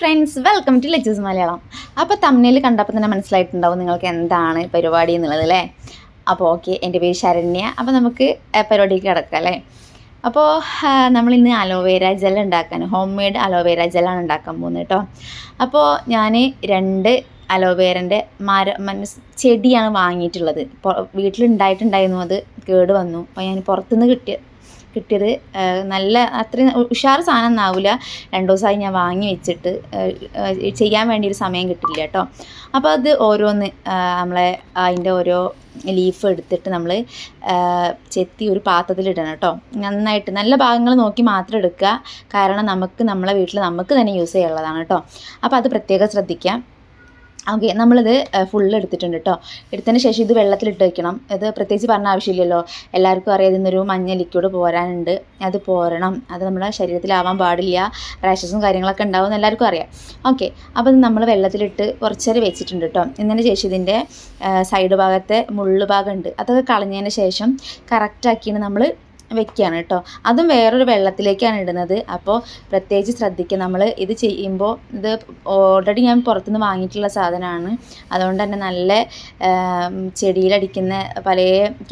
Friends welcome to ലെച്ചസ് മലയാളം അപ്പോൾ തമ്മിൽ കണ്ടപ്പോൾ തന്നെ മനസ്സിലായിട്ടുണ്ടാവും നിങ്ങൾക്ക് എന്താണ് പരിപാടി എന്നുള്ളത് അല്ലേ? അപ്പോൾ ഓക്കെ എന്റെ പേര് ശരണ്യ. അപ്പോൾ നമുക്ക് പരിപാടിക്ക് കിടക്കാം അല്ലേ? അപ്പോൾ നമ്മൾ ഇന്ന് അലോവേര ജെൽ ഉണ്ടാക്കാൻ ഹോം മെയ്ഡ് അലോവേര ജെല്ലാണ് ഉണ്ടാക്കാൻ പോകുന്നത് കേട്ടോ. അപ്പോൾ ഞാൻ രണ്ട് അലോവേരന്റെ മര മനസ് ചെടിയാണ് വാങ്ങിയിട്ടുള്ളത്. വീട്ടിലുണ്ടായിട്ടുണ്ടായിരുന്നു അത് കേട് വന്നു. അപ്പോൾ ഞാൻ പുറത്തുനിന്ന് കിട്ടിയ കിട്ടിയത്. നല്ല അത്രയും ഉഷാറ് സാധനം ഒന്നാവില്ല രണ്ടു ദിവസമായി ഞാൻ വാങ്ങി വെച്ചിട്ട് ചെയ്യാൻ വേണ്ടി ഒരു സമയം കിട്ടില്ല കേട്ടോ. അപ്പോൾ അത് ഓരോന്ന് നമ്മളെ അതിന്റെ ഓരോ ലീഫ് എടുത്തിട്ട് നമ്മൾ ചെത്തി ഒരു പാത്രത്തിലിടണം കേട്ടോ. നന്നായിട്ട് നല്ല ഭാഗങ്ങൾ നോക്കി മാത്രം എടുക്കുക. കാരണം നമുക്ക് നമ്മളെ വീട്ടിൽ നമുക്ക് തന്നെ യൂസ് ചെയ്യാനുള്ളതാണ് കേട്ടോ. അപ്പോൾ അത് പ്രത്യേകം ശ്രദ്ധിക്കാം. ഓക്കെ നമ്മളിത് ഫുള്ള് എടുത്തിട്ടുണ്ട് കേട്ടോ എടുത്തതിന് ശേഷം ഇത് വെള്ളത്തിലിട്ട് വയ്ക്കണം ഇത് പ്രത്യേകിച്ച് പറഞ്ഞ ആവശ്യമില്ലല്ലോ. എല്ലാവർക്കും അറിയാം ഇന്നൊരു മഞ്ഞ ലിക്വിഡ് പോരാനുണ്ട്. അത് പോരണം. അത് നമ്മുടെ ശരീരത്തിലാവാൻ പാടില്ല. റാഷസും കാര്യങ്ങളൊക്കെ ഉണ്ടാവും എല്ലാവർക്കും അറിയാം. ഓക്കെ അപ്പോൾ ഇത് നമ്മൾ വെള്ളത്തിലിട്ട് കുറച്ചേരം വെച്ചിട്ടുണ്ട് കേട്ടോ ഇന്നതിന് ശേഷം ഇതിന്റെ സൈഡ് ഭാഗത്തെ മുള്ളു ഭാഗമുണ്ട് അതൊക്കെ കളഞ്ഞതിന് ശേഷം കറക്റ്റാക്കിയാണ് നമ്മൾ വെക്കുകയാണ് കേട്ടോ. അതും വേറൊരു വെള്ളത്തിലേക്കാണ് ഇടുന്നത്. അപ്പോൾ പ്രത്യേകിച്ച് ശ്രദ്ധിക്കുക. നമ്മൾ ഇത് ചെയ്യുമ്പോൾ ഇത് ഓൾറെഡി ഞാൻ പുറത്തുനിന്ന് വാങ്ങിയിട്ടുള്ള സാധനമാണ്. അതുകൊണ്ട് തന്നെ നല്ല ചെടിയിലടിക്കുന്ന പല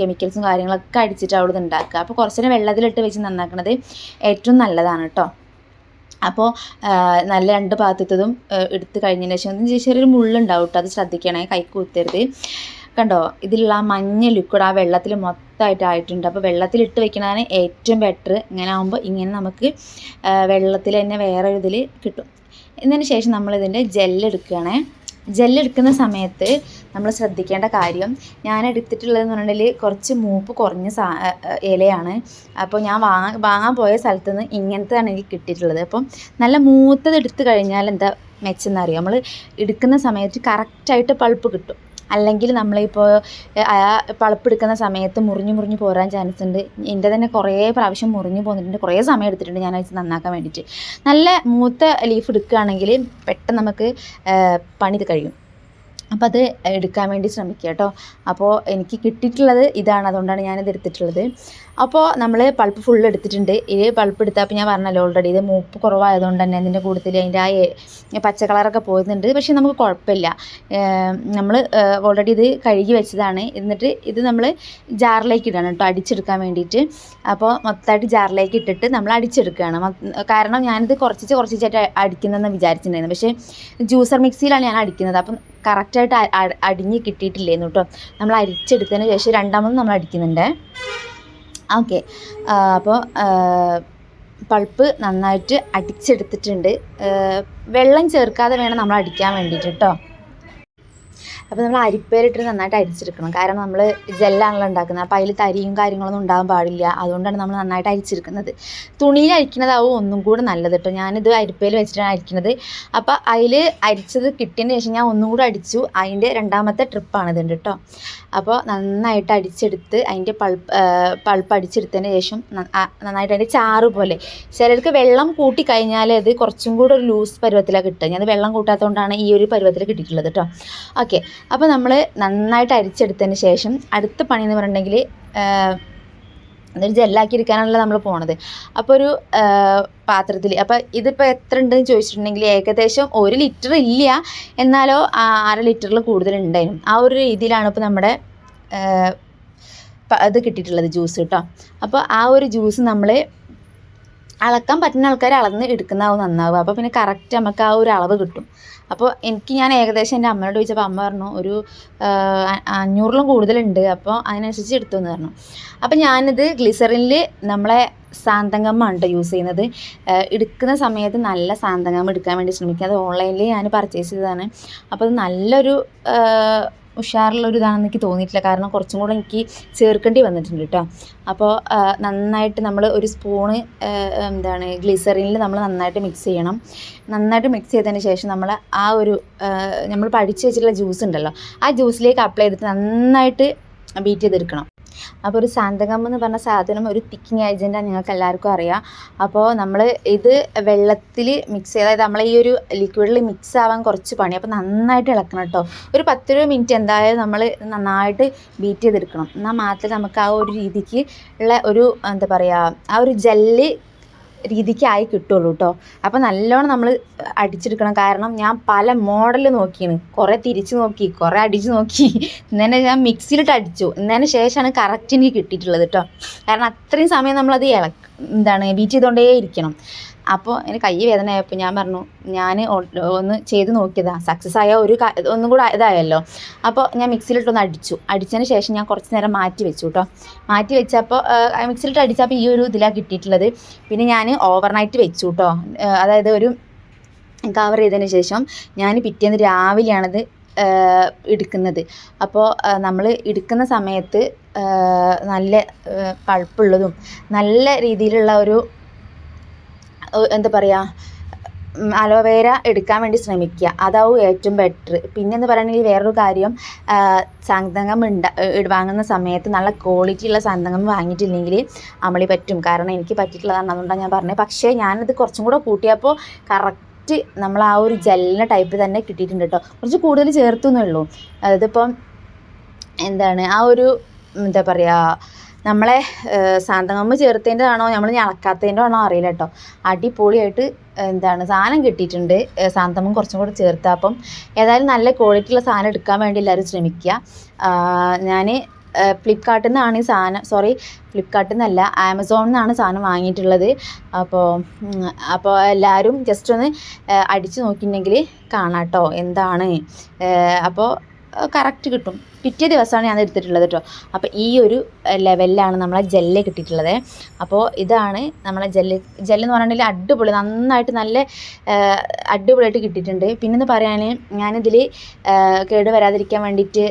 കെമിക്കൽസും കാര്യങ്ങളൊക്കെ അടിച്ചിട്ട് അവിടെ ഉണ്ടാക്കുക. അപ്പോൾ കുറച്ച് നേരം വെള്ളത്തിലിട്ട് വെച്ച് നന്നാക്കുന്നത് ഏറ്റവും നല്ലതാണ് കേട്ടോ. അപ്പോൾ നല്ല രണ്ട് ഭാഗത്തതും എടുത്ത് കഴിഞ്ഞതിന് ശേഷം ചെറിയൊരു മുള്ളുണ്ടാവും കേട്ടോ. അത് ശ്രദ്ധിക്കണേ. കൈ കുത്തരുത്. കണ്ടോ? ഇതിലുള്ള മഞ്ഞ ലിക്വിഡ് ആ വെള്ളത്തിൽ മൊത്തമായിട്ട് ആയിട്ടുണ്ട് അപ്പോൾ വെള്ളത്തിലിട്ട് വെക്കണതാണ് ഏറ്റവും ബെറ്റർ ഇങ്ങനെ ആകുമ്പോൾ ഇങ്ങനെ നമുക്ക് വെള്ളത്തിൽ തന്നെ വേറെ ഇതിൽ കിട്ടും. എന്നതിന് ശേഷം നമ്മളിതിന്റെ ജെല്ലെടുക്കുകയാണേ ജെല്ലെടുക്കുന്ന സമയത്ത് നമ്മൾ ശ്രദ്ധിക്കേണ്ട കാര്യം ഞാൻ എടുത്തിട്ടുള്ളതെന്ന് പറഞ്ഞിട്ടുണ്ടെങ്കിൽ കുറച്ച് മൂപ്പ് കുറഞ്ഞ സാ ഇലയാണ്. അപ്പോൾ ഞാൻ വാങ്ങാൻ വാങ്ങാൻ പോയ സ്ഥലത്ത് നിന്ന് ഇങ്ങനത്തെയാണ് എനിക്ക് കിട്ടിയിട്ടുള്ളത്. അപ്പം നല്ല മൂത്തത് എടുത്തു കഴിഞ്ഞാൽ എന്താ മെച്ചെന്നറിയാം നമ്മൾ എടുക്കുന്ന സമയത്ത് കറക്റ്റായിട്ട് പൾപ്പ് കിട്ടും. അല്ലെങ്കിൽ നമ്മളിപ്പോൾ ആ പളപ്പ് എടുക്കുന്ന സമയത്ത് മുറിഞ്ഞു മുറിഞ്ഞു പോരാൻ ചാൻസ് ഉണ്ട്. എന്റെ തന്നെ കുറേ പ്രാവശ്യം മുറിഞ്ഞു പോന്നിട്ടുണ്ട്. കുറേ സമയം എടുത്തിട്ടുണ്ട് ഞാൻ അത് നന്നാക്കാൻ വേണ്ടിയിട്ട്. നല്ല മൂത്ത ലീഫ് എടുക്കുകയാണെങ്കിൽ പെട്ടെന്ന് നമുക്ക് പണി കഴിയും. അപ്പോൾ അത് എടുക്കാൻ വേണ്ടി ശ്രമിക്കുക കേട്ടോ. അപ്പോൾ എനിക്ക് കിട്ടിയിട്ടുള്ളത് ഇതാണ് അതുകൊണ്ടാണ് ഞാനിത് എടുത്തിട്ടുള്ളത്. അപ്പോൾ നമ്മൾ പൾപ്പ് ഫുൾ എടുത്തിട്ടുണ്ട്. ഇത് പൾപ്പ് എടുത്തപ്പോൾ ഞാൻ പറഞ്ഞല്ലോ ഓൾറെഡി ഇത് മൂപ്പ് കുറവായതുകൊണ്ട് തന്നെ അതിന്റെ കൂട്ടത്തിൽ അതിന്റെ ആ പച്ച കളറൊക്കെ പോകുന്നുണ്ട് പക്ഷേ നമുക്ക് കുഴപ്പമില്ല. നമ്മൾ ഓൾറെഡി ഇത് കഴുകി വെച്ചതാണ്. എന്നിട്ട് ഇത് നമ്മൾ ജാറിലേക്ക് ഇടണം കേട്ടോ അടിച്ചെടുക്കാൻ വേണ്ടിയിട്ട്. അപ്പോൾ മൊത്തമായിട്ട് ജാറിലേക്ക് ഇട്ടിട്ട് നമ്മൾ അടിച്ചെടുക്കുകയാണ്. കാരണം ഞാനിത് കുറച്ചിച്ച് കുറച്ചിച്ചായിട്ട് അടിക്കുന്നതെന്ന് വിചാരിച്ചിട്ടുണ്ടായിരുന്നു. പക്ഷേ ജ്യൂസർ മിക്സിയിലാണ് ഞാൻ അടിക്കുന്നത്. അപ്പം കറക്റ്റായിട്ട് അടിഞ്ഞ് കിട്ടിയിട്ടില്ലായിരുന്നു കേട്ടോ. നമ്മൾ അരിച്ചെടുത്തതിന് ശേഷം രണ്ടാമത് നമ്മൾ അടിക്കുന്നുണ്ട്. ഓക്കെ. അപ്പോൾ പൾപ്പ് നന്നായിട്ട് അടിച്ചെടുത്തിട്ടുണ്ട്. വെള്ളം ചേർക്കാതെ വേണം നമ്മൾ അടിക്കാൻ വേണ്ടിയിട്ട് കേട്ടോ. അപ്പോൾ നമ്മൾ അരിപ്പേരിട്ട് നന്നായിട്ട് അരിച്ചെടുക്കണം. കാരണം നമ്മൾ ജെല്ലാണല്ലോ ഉണ്ടാക്കുന്നത്. അപ്പോൾ അതിൽ തരിയും കാര്യങ്ങളൊന്നും ഉണ്ടാകാൻ പാടില്ല. അതുകൊണ്ടാണ് നമ്മൾ നന്നായിട്ട് അരിച്ചെടുക്കുന്നത്. തുണിയിൽ അരിക്കുന്നതാവും ഒന്നും കൂടെ നല്ലത് കേട്ടോ ഞാനിത് അരിപ്പയിൽ വെച്ചിട്ടാണ് അരിക്കുന്നത്. അപ്പോൾ അതിൽ അരിച്ചത് കിട്ടിയതിന് ശേഷം ഞാൻ ഒന്നും കൂടെ അടിച്ചു. അതിന്റെ രണ്ടാമത്തെ ട്രിപ്പാണ് ഇതുണ്ട് കേട്ടോ അപ്പോൾ നന്നായിട്ട് അടിച്ചെടുത്ത് അതിന്റെ പൾപ്പ് പൾപ്പ് അടിച്ചെടുത്തതിന് ശേഷം നന്നായിട്ട് അതിന്റെ ചാറ് പോലെ. ചിലർക്ക് വെള്ളം കൂട്ടി കഴിഞ്ഞാൽ അത് കുറച്ചും കൂടെ ഒരു ലൂസ് പരുവത്തിലാണ് കിട്ടുക. ഞാൻ വെള്ളം കൂട്ടാത്തതുകൊണ്ടാണ് ഈ ഒരു പരുവത്തിൽ കിട്ടിയിട്ടുള്ളത് കേട്ടോ ഓക്കെ. അപ്പോൾ നമ്മൾ നന്നായിട്ട് അരിച്ചെടുത്തതിന് ശേഷം അടുത്ത പണി എന്ന് പറഞ്ഞിട്ടുണ്ടെങ്കിൽ അതൊരു ജെല്ലാക്കി എടുക്കാനാണല്ലോ നമ്മൾ പോണത്. അപ്പോൾ ഒരു പാത്രത്തിൽ അപ്പോൾ ഇതിപ്പോൾ എത്ര ഉണ്ടെന്ന് ചോദിച്ചിട്ടുണ്ടെങ്കിൽ ഏകദേശം ഒരു ലിറ്റർ ഇല്ല. എന്നാലോ അര ലിറ്ററിൽ കൂടുതൽ ഉണ്ടായിരുന്നു ആ ഒരു രീതിയിലാണ് ഇപ്പോൾ നമ്മുടെ ഇത് കിട്ടിയിട്ടുള്ളത് ജ്യൂസ് കേട്ടോ അപ്പോൾ ആ ഒരു ജ്യൂസ് നമ്മൾ അളക്കാൻ പറ്റുന്ന ആൾക്കാർ അളന്ന് എടുക്കുന്നതാവും നന്നാവുക. അപ്പോൾ പിന്നെ കറക്റ്റ് നമുക്ക് ആ ഒരു അളവ് കിട്ടും. അപ്പോൾ എനിക്ക് ഞാൻ ഏകദേശം എന്റെ അമ്മയോട് ചോദിച്ചപ്പോൾ അമ്മ പറഞ്ഞു ഒരു അഞ്ഞൂറിലും കൂടുതലുണ്ട്. അപ്പോൾ അതിനനുസരിച്ച് എടുത്തു എന്ന് പറഞ്ഞു. അപ്പോൾ ഞാനിത് ഗ്ലിസറിനിൽ നമ്മളെ സാന്തങ്കമ്മാണ് യൂസ് ചെയ്യുന്നത്. എടുക്കുന്ന സമയത്ത് നല്ല സാന്തങ്കം എടുക്കാൻ വേണ്ടി ശ്രമിക്കുക അത് ഓൺലൈനിൽ ഞാൻ പർച്ചേസ് ചെയ്തതാണ്. അപ്പോൾ അത് നല്ലൊരു ആ, ഉഷാറുള്ളൊരു ഇതാണെന്ന് എനിക്ക് തോന്നിയിട്ടില്ല. കാരണം കുറച്ചും കൂടെ എനിക്ക് ചേർക്കേണ്ടി വന്നിട്ടുണ്ട് കേട്ടോ അപ്പോൾ നന്നായിട്ട് നമ്മൾ ഒരു സ്പൂണ് എന്താണ് ഗ്ലിസറിനിൽ നമ്മൾ നന്നായിട്ട് മിക്സ് ചെയ്യണം. നന്നായിട്ട് മിക്സ് ചെയ്തതിന് ശേഷം നമ്മൾ ആ ഒരു നമ്മൾ പഠിച്ചു വെച്ചിട്ടുള്ള ജ്യൂസ് ഉണ്ടല്ലോ ആ ജ്യൂസിലേക്ക് അപ്ലൈ ചെയ്തിട്ട് നന്നായിട്ട് ബീറ്റ് ചെയ്തെടുക്കണം. അപ്പോൾ ഒരു സാന്തകം എന്ന് പറഞ്ഞ സാധനം ഒരു തിക്കിങ് ഏജന്റാണ് നിങ്ങൾക്ക് എല്ലാവർക്കും അറിയാം. അപ്പോൾ നമ്മൾ ഇത് വെള്ളത്തിൽ മിക്സ് ചെയ്ത് അതായത് നമ്മൾ ഈ ഒരു ലിക്വിഡിൽ മിക്സ് ആവാൻ കുറച്ച് പണി. അപ്പോൾ നന്നായിട്ട് ഇളക്കണം കേട്ടോ ഒരു പത്തിരുപത് മിനിറ്റ് എന്തായാലും നമ്മൾ നന്നായിട്ട് ബീറ്റ് ചെയ്തെടുക്കണം. എന്നാൽ മാത്രമേ നമുക്ക് ആ ഒരു രീതിക്ക് ഉള്ള ഒരു എന്താ പറയുക ആ ഒരു ജെല്ല് രീതിക്ക് ആയി കിട്ടുള്ളൂ കേട്ടോ അപ്പോൾ നല്ലോണം നമ്മൾ അടിച്ചെടുക്കണം. കാരണം ഞാൻ പല മോഡൽ നോക്കിയാണ് കുറേ തിരിച്ച് നോക്കി കുറേ അടിച്ച് നോക്കി. ഇന്നലെ ഞാൻ മിക്സിയിലിട്ട് അടിച്ചു. ഇന്നതിന് ശേഷമാണ് കറക്റ്റ് എനിക്ക് കിട്ടിയിട്ടുള്ളത് കേട്ടോ കാരണം അത്രയും സമയം നമ്മളത് ഇള എന്താണ് ബീറ്റ് ചെയ്തുകൊണ്ടേ ഇരിക്കണം അപ്പോൾ എന്റെ കൈ വേദന ആയപ്പോൾ ഞാൻ പറഞ്ഞു ഞാൻ ഒന്ന് ചെയ്ത് നോക്കിയതാ. സക്സസ് ആയ ഒരു ഒന്നും കൂടെ ഇതായല്ലോ. അപ്പോൾ ഞാൻ മിക്സിയിലിട്ടൊന്ന് അടിച്ചു. അടിച്ചതിന് ശേഷം ഞാൻ കുറച്ച് നേരം മാറ്റി വെച്ചു കേട്ടോ മാറ്റി വെച്ചപ്പോൾ മിക്സിയിലിട്ട് അടിച്ചപ്പോൾ ഈ ഒരു ഇതിലാണ് കിട്ടിയിട്ടുള്ളത്. പിന്നെ ഞാൻ ഓവർനൈറ്റ് വെച്ചു കേട്ടോ അതായത് ഒരു കവർ ചെയ്തതിന് ശേഷം ഞാൻ പിറ്റേന്ന് രാവിലെയാണത് എടുക്കുന്നത്. അപ്പോൾ നമ്മൾ എടുക്കുന്ന സമയത്ത് നല്ല പഴുപ്പുള്ളതും നല്ല രീതിയിലുള്ള ഒരു എന്താ പറയുക അലോവേര എടുക്കാൻ വേണ്ടി ശ്രമിക്കുക. അതാവും ഏറ്റവും ബെറ്റർ പിന്നെന്ന് പറയുകയാണെങ്കിൽ വേറൊരു കാര്യം സാന്തകം ഉണ്ട വാങ്ങുന്ന സമയത്ത് നല്ല ക്വാളിറ്റിയുള്ള സാന്തകം വാങ്ങിയിട്ടില്ലെങ്കിൽ അമളി പറ്റും. കാരണം എനിക്ക് പറ്റിയിട്ടുള്ളതാണ്. അതുകൊണ്ടാണ് ഞാൻ പറഞ്ഞത്. പക്ഷേ ഞാനത് കുറച്ചും കൂടെ കൂട്ടിയപ്പോൾ കറക്റ്റ് നമ്മൾ ആ ഒരു ജെല്ലിന്റെ ടൈപ്പ് തന്നെ കിട്ടിയിട്ടുണ്ട് കേട്ടോ കുറച്ച് കൂടുതൽ ചേർത്തു എന്നേ അതിപ്പം എന്താണ് ആ ഒരു എന്താ പറയുക നമ്മളെ സാന്തകമ്പ് ചേർത്തതിന്റെതാണോ നമ്മൾ ഇളക്കാത്തതിന്റെ ആണോ അറിയില്ല കേട്ടോ അടിപൊളിയായിട്ട് എന്താണ് സാധനം കിട്ടിയിട്ടുണ്ട്. സാന്തമ്മ കുറച്ചും കൂടെ ചേർത്ത്. അപ്പം ഏതായാലും നല്ല ക്വാളിറ്റിയുള്ള സാധനം എടുക്കാൻ വേണ്ടി എല്ലാവരും ശ്രമിക്കുക ഞാൻ ഫ്ലിപ്കാർട്ടിൽ നിന്നാണ് ഈ സാധനം സോറി ഫ്ലിപ്കാർട്ടിൽ നിന്നല്ല ആമസോണിൽ നിന്നാണ് സാധനം വാങ്ങിയിട്ടുള്ളത് അപ്പോൾ അപ്പോൾ എല്ലാവരും ജസ്റ്റ് ഒന്ന് അടിച്ചു നോക്കിയിട്ടുണ്ടെങ്കിൽ കാണാം കേട്ടോ എന്താണ് അപ്പോൾ കറക്റ്റ് കിട്ടും. പിറ്റേ ദിവസമാണ് ഞാൻ എടുത്തിട്ടുള്ളത് കേട്ടോ അപ്പോൾ ഈ ഒരു ലെവലിലാണ് നമ്മളെ ജെല്ല് കിട്ടിയിട്ടുള്ളത്. അപ്പോൾ ഇതാണ് നമ്മളെ ജെല്ല് എന്ന് പറഞ്ഞിട്ടുണ്ടെങ്കിൽ അടിപൊളി നന്നായിട്ട് നല്ല അടിപൊളിയായിട്ട് കിട്ടിയിട്ടുണ്ട്. പിന്നെന്ന് പറയാൻ ഞാനിതിൽ കേട് വരാതിരിക്കാൻ വേണ്ടിയിട്ട്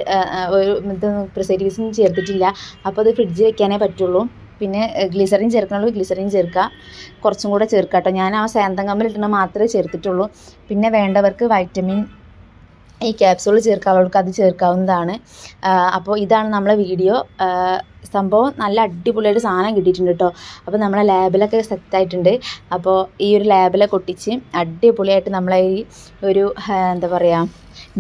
ഒരു ഇത് പ്രിസൈറ്റീവ്സും ചേർത്തിട്ടില്ല. അപ്പോൾ അത് ഫ്രിഡ്ജിൽ വെക്കാനേ പറ്റുള്ളൂ. പിന്നെ ഗ്ലിസറിൻ ചേർക്കണുള്ളൂ. ഗ്ലിസറിൻ ചേർക്കുക കുറച്ചും കൂടെ ചേർക്കാം കേട്ടോ ഞാൻ ആ സാന്തം കമ്മിൽ ഇട്ടുന്നത് മാത്രമേ ചേർത്തിട്ടുള്ളൂ. പിന്നെ വേണ്ടവർക്ക് വൈറ്റമിൻ ഈ ക്യാപ്സൂൾ ചേർക്കാനുള്ളവർക്ക് അത് ചേർക്കാവുന്നതാണ്. അപ്പോൾ ഇതാണ് നമ്മളെ വീഡിയോ സംഭവം നല്ല അടിപൊളിയായിട്ട് സാധനം കിട്ടിയിട്ടുണ്ട് കേട്ടോ അപ്പോൾ നമ്മളെ ലാബിലൊക്കെ സെറ്റായിട്ടുണ്ട് അപ്പോൾ ഈ ഒരു ലാബിലൊക്കെ കൊട്ടിച്ച് അടിപൊളിയായിട്ട് നമ്മളെ ഈ ഒരു എന്താ പറയുക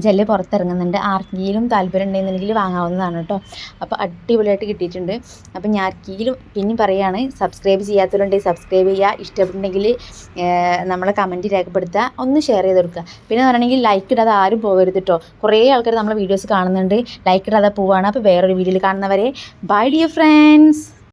ജെല്ല് പുറത്തിറങ്ങുന്നുണ്ട്. ആർക്കെങ്കിലും താല്പര്യം ഉണ്ടെന്നുണ്ടെങ്കിൽ വാങ്ങാവുന്നതാണ് കേട്ടോ അപ്പോൾ അടിപൊളിയായിട്ട് കിട്ടിയിട്ടുണ്ട്. അപ്പോൾ ഞാൻ ആർക്കെങ്കിലും പിന്നെ പറയുകയാണ് സബ്സ്ക്രൈബ് ചെയ്യാത്തവരുണ്ടെങ്കിൽ സബ്സ്ക്രൈബ് ചെയ്യുക ഇഷ്ടപ്പെട്ടുണ്ടെങ്കിൽ നമ്മളെ കമന്റ് രേഖപ്പെടുത്തുക. ഒന്ന് ഷെയർ ചെയ്ത് കൊടുക്കുക. പിന്നെ പറയണമെങ്കിൽ ലൈക്ക് ഇടാതെ ആരും പോകരുത് കേട്ടോ കുറേ ആൾക്കാർ നമ്മളെ വീഡിയോസ് കാണുന്നുണ്ട്. ലൈക്ക് ഇടാതെ പോവുകയാണ് അപ്പോൾ വേറൊരു വീഡിയോയിൽ കാണുന്നവരെ ബൈ ഡിയർ ഫ്രണ്ട്സ്